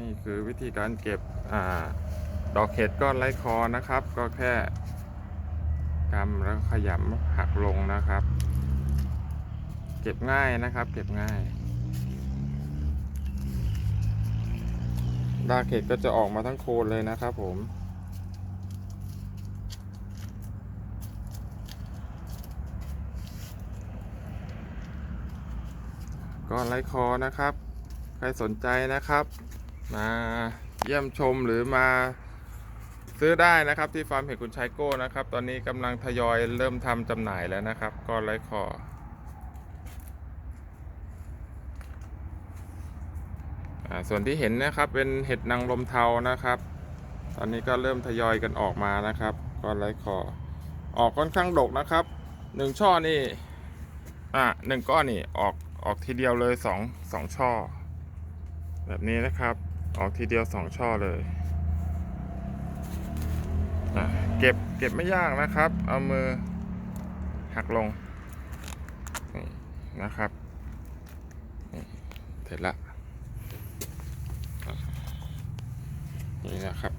นี่คือวิธีการเก็บอดอกเห็ดก้อนไร้คอนะครับ ก็แค่กำแล้วขยำหักลงนะครับ เก็บง่ายนะครับ เก็บง่ายดากเห็ดก็จะออกมาทั้งโคนเลยนะครับผมก้อนไร้คอนะครับ ใครสนใจนะครับ มาเยี่ยมชมหรือมาซื้อได้นะครับที่ฟาร์มเห็ดคุณชายโก้นะครับ ตอนนี้กำลังทยอยเริ่มทำจำหน่ายแล้วนะครับก้อนไร้คออส่วนที่เห็นนะครับเป็นเห็ดนางลมเทานะครับ ตอนนี้ก็เริ่มทยอยกันออกมานะครับก้อนไร้คอออกค่อนข้างดกนะครับหนึ่งช่อนี่อะหนึ่งก้อนนี่ออกออกทีเดียวเลยสองสองช่อ แบบนี้นะครับ ออกทีเดียวสองช่อเลย เก็บเก็บไม่ยากนะครับ เอามือหักลงนี่นะครับเสร็จละนี่นะครับ